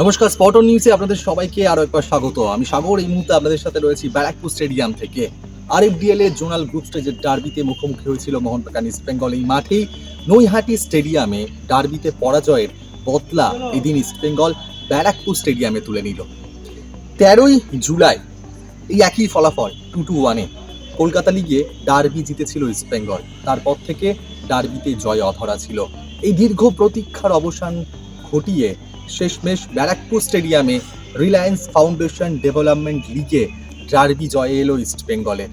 নমস্কার স্পটন নিউজে আপনাদের সবাইকে আরও একবার স্বাগত। আমি সাগর, এই মুহূর্তে আপনাদের সাথে রয়েছি ব্যারাকপুর স্টেডিয়াম থেকে। আরএফডিএল এর জোনাল গ্রুপ স্টেজের ডার্বিতে মুখোমুখি হয়েছিল মোহনবাগান ইস্ট বেঙ্গল এই মাঠেই। নৈহাটি স্টেডিয়ামে ডার্বিতে পরাজয়ের বদলা এদিন ইস্ট বেঙ্গল ব্যারাকপুর স্টেডিয়ামে তুলে নিল। তেরোই জুলাই এই একই ফলাফল টু টু ওয়ানে কলকাতা লিগে ডার্বি জিতেছিল ইস্ট বেঙ্গল। তারপর থেকে ডার্বিতে জয় অধরা ছিল। এই দীর্ঘ প্রতীক্ষার অবসান ঘটিয়ে শেষমেশ ব্যারাকপুর স্টেডিয়ামে রিলায়েন্স ফাউন্ডেশন ডেভেলপমেন্ট লিগে ডার্বি জয়ে এলো ইস্ট বেঙ্গলের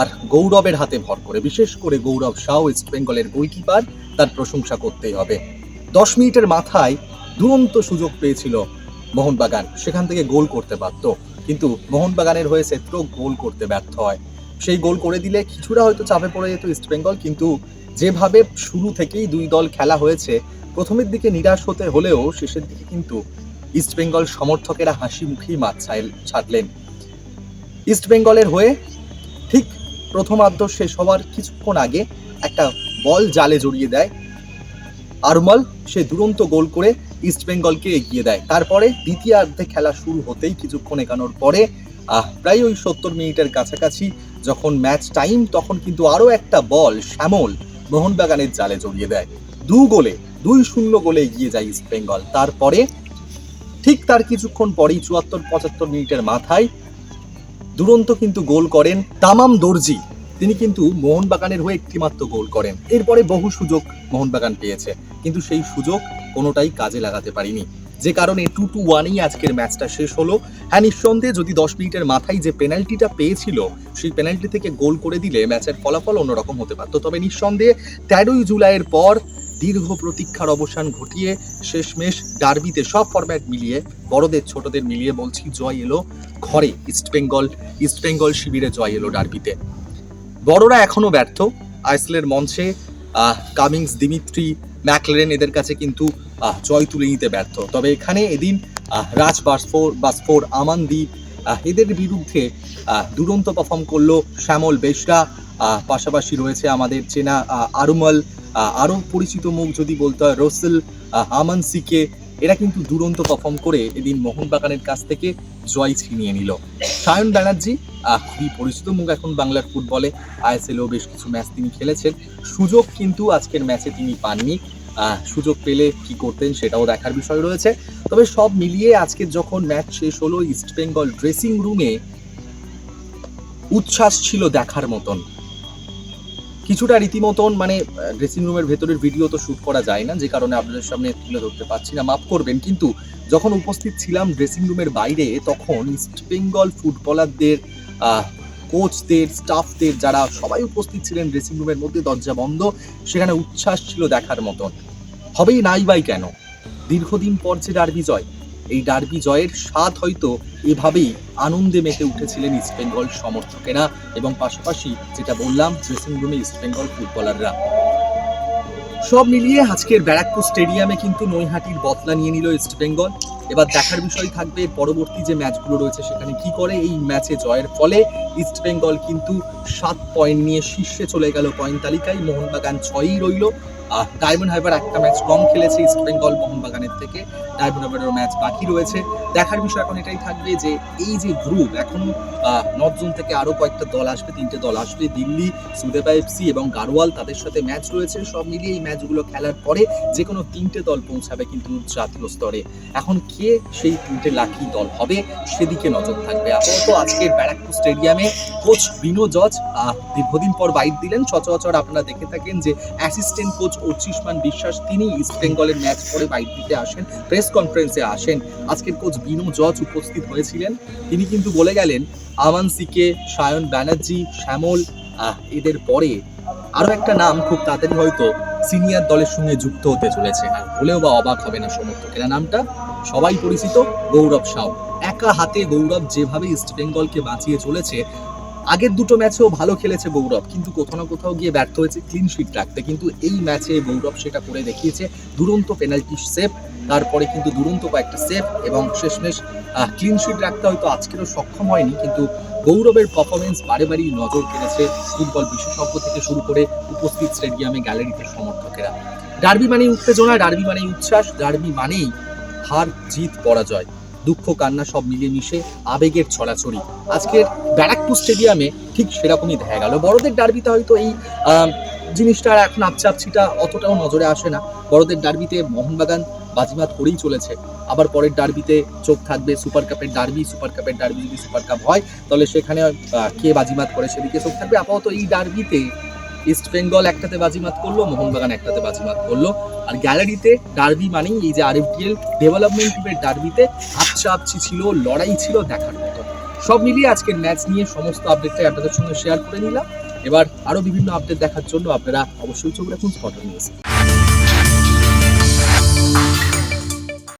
আর গৌরবের হাতে ভর করে, বিশেষ করে গৌরব শাহ ইস্ট বেঙ্গলের গোলকিপার, তার প্রশংসা করতেই হবে। দশ মিনিটের মাথায় দুরন্ত সুযোগ পেয়েছিল মোহনবাগান। সেখান থেকে গোল করতে পারত কিন্তু মোহনবাগানের হয়ে সেত্র গোল করতে ব্যর্থ হয়। সেই গোল করে দিলে কিছুটা হয়তো চাপে পড়ে যেত ইস্ট বেঙ্গল, কিন্তু যেভাবে শুরু থেকেই দুই দল খেলা হয়েছে প্রথমের দিকে নিরাশ হতে হলেও শেষের দিকে কিন্তু ইস্ট বেঙ্গল সমর্থকেরা হাসি মুখেই মাঠ ছাড়লেন। ইস্ট বেঙ্গলের হয়ে ঠিক প্রথমার্ধ শেষ হওয়ার কিছুক্ষণ আগে একটা বল জালে জড়িয়ে দেয়। আরমল সে দুরন্ত গোল করে ইস্ট বেঙ্গলকে এগিয়ে দেয়। তারপরে দ্বিতীয়ার্ধে খেলা শুরু হতেই কিছুক্ষণ এগানোর পরে প্রায় ওই সত্তর মিনিটের কাছাকাছি যখন ম্যাচ টাইম তখন কিন্তু আরও একটা বল শ্যামল মোহনবাগানের জালে জড়িয়ে দেয়। দু গোলে, দুই শূন্য গোলে এগিয়ে যায় ইস্ট বেঙ্গল তারপরে ঠিক তার কিছুক্ষণ পরেই চুয়াত্তর, পঁচাত্তর মিনিটের মাথায় দুরন্ত কিন্তু গোল করেন তামাম দর্জি। তিনি কিন্তু মোহনবাগানের হয়ে একটিমাত্র গোল করেন। এরপরে বহু সুযোগ মোহনবাগান পেয়েছে। কিন্তু সেই সুযোগ কোনোটাই কাজে লাগাতে পারিনি। যে কারণে টু টু ওয়ানেই আজকের ম্যাচটা শেষ হলো। হ্যাঁ নিঃসন্দেহে যদি দশ মিনিটের মাথায় যে পেনাল্টিটা পেয়েছিল, সেই পেনাল্টি থেকে গোল করে দিলে ম্যাচের ফলাফল অন্যরকম হতে পারত। তবে নিঃসন্দেহে তেরোই জুলাইয়ের পর দীর্ঘ প্রতীক্ষার অবসান ঘটিয়ে শেষমেশ ডার্বিতে সব ফরম্যাট মিলিয়ে বড়দের ছোটদের মিলিয়ে বলছি জয় এলো ঘরে ইস্টবেঙ্গল ইস্টবেঙ্গল শিবিরে জয় এলো ডার্বিতে। বড়রা এখনও ব্যর্থ। আইসলের মঞ্চে কামিংস দিমিত্রি ম্যাকলেন এদের কাছে কিন্তু জয় তুলে নিতে ব্যর্থ। তবে এখানে এদিন রাজ বাসফোর বাসফোর আমানদীপ আহ, এদের বিরুদ্ধে দুরন্ত পারফর্ম করল শ্যামল বেশরা পাশাপাশি রয়েছে আমাদের চেনা আরুমল আরও পরিচিত মুখ যদি বলতে হয় রসেল আহ, আমান সিকে এরা কিন্তু দুরন্ত পারফর্ম করে এদিন মোহনবাগানের কাছ থেকে জয় ছিনিয়ে নিল। সায়ন ব্যানার্জি খুবই পরিচিত মুখ এখন বাংলার ফুটবলে। আইএসএলও বেশ কিছু ম্যাচ তিনি খেলেছেন। সুযোগ কিন্তু আজকের ম্যাচে তিনি পাননি। সুযোগ পেলে কি করতেন সেটাও দেখার বিষয় রয়েছে। তবে সব মিলিয়ে আজকে যখন ম্যাচ শেষ হলো ইস্ট বেঙ্গল ড্রেসিং রুমে উচ্ছ্বাস ছিল দেখার মতন। কিছুটা রীতিমতন মানে ড্রেসিং রুমের ভেতরের ভিডিও তো শ্যুট করা যায় না, যে কারণে আপনাদের সামনে তুলে ধরতে পারছি না। মাফ করবেন, কিন্তু যখন উপস্থিত ছিলাম ড্রেসিং রুমের বাইরে, তখন ইস্ট বেঙ্গল ফুটবলারদের কোচদের স্টাফদের যারা সবাই উপস্থিত ছিলেন ড্রেসিং রুমের মধ্যে, দরজা বন্ধ, সেখানে উচ্ছ্বাস ছিল দেখার মতন। হবেই নাই বাই কেন? দীর্ঘদিন পর যে ডার্বি জয় এই ডার্বি জয়ের স্বাদ হয়তো এভাবেই আনন্দে মেতে উঠেছিলেন ইস্ট বেঙ্গল সমর্থকেরা এবং পাশাপাশি যেটা বললাম ড্রেসিং রুমে ইস্ট বেঙ্গল ফুটবলাররা সব মিলিয়ে আজকের ব্যারাকপুর স্টেডিয়ামে কিন্তু নৈহাটির বদলা নিয়ে নিল ইস্ট বেঙ্গল এবার দেখার বিষয় থাকবে পরবর্তী যে ম্যাচগুলো রয়েছে সেখানে কি করে এই ম্যাচে জয়ের ফলে ইস্ট বেঙ্গল কিন্তু সাত পয়েন্ট নিয়ে শীর্ষে চলে গেল পয়েন্ট তালিকায়। মোহনবাগান ছয়ই রইল। ডায়মন্ড হাইবার একটা ম্যাচ কম খেলেছে ইস্ট বেঙ্গল মোহনবাগানের থেকে। ডায়মন্ড হাইবারেরও ম্যাচ বাকি রয়েছে। দেখার বিষয় এখন এটাই থাকবে যে, এই যে গ্রুপ এখনও নর্থ জোন থেকে আরও কয়েকটা দল আসবে, তিনটে দল আসবে, দিল্লি সুদেবা এফসি এবং গারোয়াল তাদের সাথে ম্যাচ রয়েছে। সব মিলিয়ে এই ম্যাচগুলো খেলার পরে যে কোনো তিনটে দল পৌঁছাবে কিন্তু জাতীয় স্তরে। এখন কে সেই তিনটে লাকি দল হবে, সেদিকে নজর থাকবে। আপাতত আজকের ব্যারাকপুর স্টেডিয়ামে কোচ বিনো জজ দীর্ঘদিন পর বাইট দিলেন। সচরাচর আপনারা দেখে থাকেন যে অ্যাসিস্ট্যান্ট কোচ অর্চিষ্মান বিশ্বাস তিনি ইস্ট বেঙ্গলের ম্যাচ পরে বাইট দিতে আসেন প্রেস কনফারেন্সে আসেন। আজকের কোচ বিনো জজ উপস্থিত হয়েছিলেন। তিনি কিন্তু বলে গেলেন, আমান সিকে, সায়ন ব্যানার্জি, শ্যামল এদের পরে আরও একটা নাম খুব তাড়াতাড়ি হয়তো সিনিয়র দলের সঙ্গে যুক্ত হতে চলেছে। আর হলেও বা অবাক হবে না সমর্থকেরা। নামটা সবাই পরিচিত, গৌরব সাউ। একা হাতে গৌরব যেভাবে ইস্ট বেঙ্গলকে বাঁচিয়ে চলেছে আগের দুটো ম্যাচেও ভালো খেলেছে গৌরব কিন্তু কোথাও না কোথাও গিয়ে ব্যর্থ হয়েছে ক্লিন শিট রাখতে। কিন্তু এই ম্যাচে গৌরব সেটা করে দেখিয়েছে, দুরন্ত পেনাল্টি সেভ তারপরে কিন্তু দুরন্ত কয়েকটা সেভ এবং শেষমেশ ক্লিন শিট রাখতে হয়তো আজকেরও সক্ষম হয়নি, কিন্তু গৌরবের পারফরমেন্স বারে বারেই নজর কেড়েছে ফুটবল বিশেষজ্ঞ থেকে শুরু করে উপস্থিত স্টেডিয়ামে গ্যালারিতে সমর্থকেরা। ডার্বি মানেই উত্তেজনা ডার্বি মানেই উচ্ছ্বাস ডার্বি মানেই হার, জিত, পরাজয়। দুঃখ, কান্না সব মিলিয়ে মিশে আবেগের ছড়াছড়ি। আজকের ব্যারাকপুর স্টেডিয়ামে ঠিক সেরকমই দেখা গেল। বড়দের ডার্বিতে হয়তো এই জিনিসটা এখন আপচাপছিটা অতটাও নজরে আসে না। বড়দের ডার্বিতে মোহনবাগান বাজিমাত করেই চলেছে। আবার পরের ডার্বিতে চোখ থাকবে সুপার কাপের ডার্বি, সুপার কাপের ডার্বি যদি সুপার কাপ হয়, তাহলে সেখানে কে বাজিমাত করে সেদিকে চোখ থাকবে? আপাতত এই ডার্বিতে ইস্ট বেঙ্গল একটাতে বাজিমাত করল, মোহনবাগান একটাতে বাজিমাত করল। আর গ্যালারিতে ডার্বি মানেই এই যে আরএফডিএল ডেভেলপমেন্ট টিমের ডার্বিতে আপচা আপচি ছিল, লড়াই ছিল দেখার মতো। সব মিলিয়ে আজকের ম্যাচ নিয়ে সমস্ত আপডেটটাই আপনাদের সঙ্গে শেয়ার করে নিলাম। এবার আরও বিভিন্ন আপডেট দেখার জন্য আপনারা অবশ্যই চোখ রাখুন স্পট নিউজ